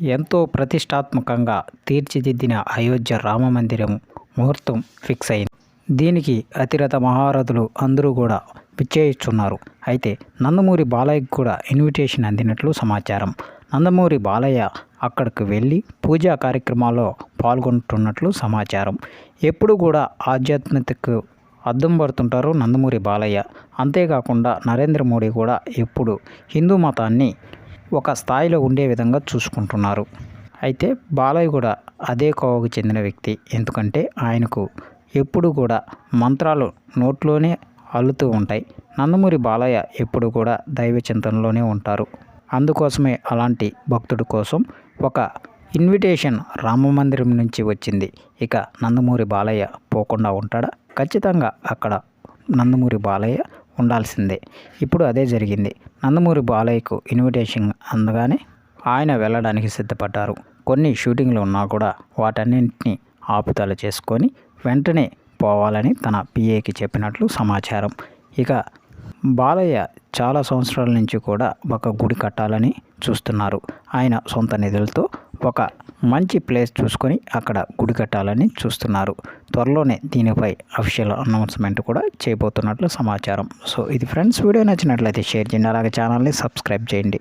ఎంతో ప్రతిష్టాత్మకంగా తీర్చిదిద్దిన అయోధ్య రామ మందిరం ముహూర్తం ఫిక్స్ అయింది. దీనికి అతిరథ మహారథులు అందరూ కూడా విచ్చేయిస్తున్నారు. అయితే నందమూరి బాలయ్యకు కూడా ఇన్విటేషన్ అందినట్లు సమాచారం. నందమూరి బాలయ్య అక్కడికి వెళ్ళి పూజా కార్యక్రమాల్లో పాల్గొంటున్నట్లు సమాచారం. ఎప్పుడు కూడా ఆధ్యాత్మికకు అద్దం పడుతుంటారు నందమూరి బాలయ్య. అంతేకాకుండా నరేంద్ర మోడీ కూడా ఎప్పుడు హిందూ మతాన్ని ఒక స్థాయిలో ఉండే విధంగా చూసుకుంటున్నారు. అయితే బాలయ్య కూడా అదే కోవకు చెందిన వ్యక్తి. ఎందుకంటే ఆయనకు ఎప్పుడు కూడా మంత్రాలు నోట్లోనే అల్లుతూ ఉంటాయి. నందమూరి బాలయ్య ఎప్పుడు కూడా దైవ చింతనలోనే ఉంటారు. అందుకోసమే అలాంటి భక్తుడి కోసం ఒక ఇన్విటేషన్ రామ మందిరం నుంచి వచ్చింది. ఇక నందమూరి బాలయ్య పోకుండా ఉంటాడా? ఖచ్చితంగా అక్కడ నందమూరి బాలయ్య ఉండాల్సిందే. ఇప్పుడు అదే జరిగింది. నందమూరి బాలయ్యకు ఇన్విటేషన్ అందగానే ఆయన వెళ్ళడానికి సిద్ధపడ్డారు. కొన్ని షూటింగ్లు ఉన్నా కూడా వాటన్నింటినీ ఆపుదల చేసుకొని వెంటనే పోవాలని తన పిఏకి చెప్పినట్లు సమాచారం. ఇక బాలయ్య చాలా సంవత్సరాల నుంచి కూడా ఒక గుడి కట్టాలని చూస్తున్నారు. ఆయన సొంత నిధులతో ఒక మంచి ప్లేస్ చూసుకొని అక్కడ గుడి కట్టాలని చూస్తున్నారు. త్వరలోనే దీనిపై అఫీషియల్ అనౌన్స్మెంట్ కూడా చేయబోతున్నట్లు సమాచారం. సో ఇది ఫ్రెండ్స్ వీడియో నచ్చినట్లయితే షేర్ చేయండి. అలాగే ఛానల్ని సబ్స్క్రైబ్ చేయండి.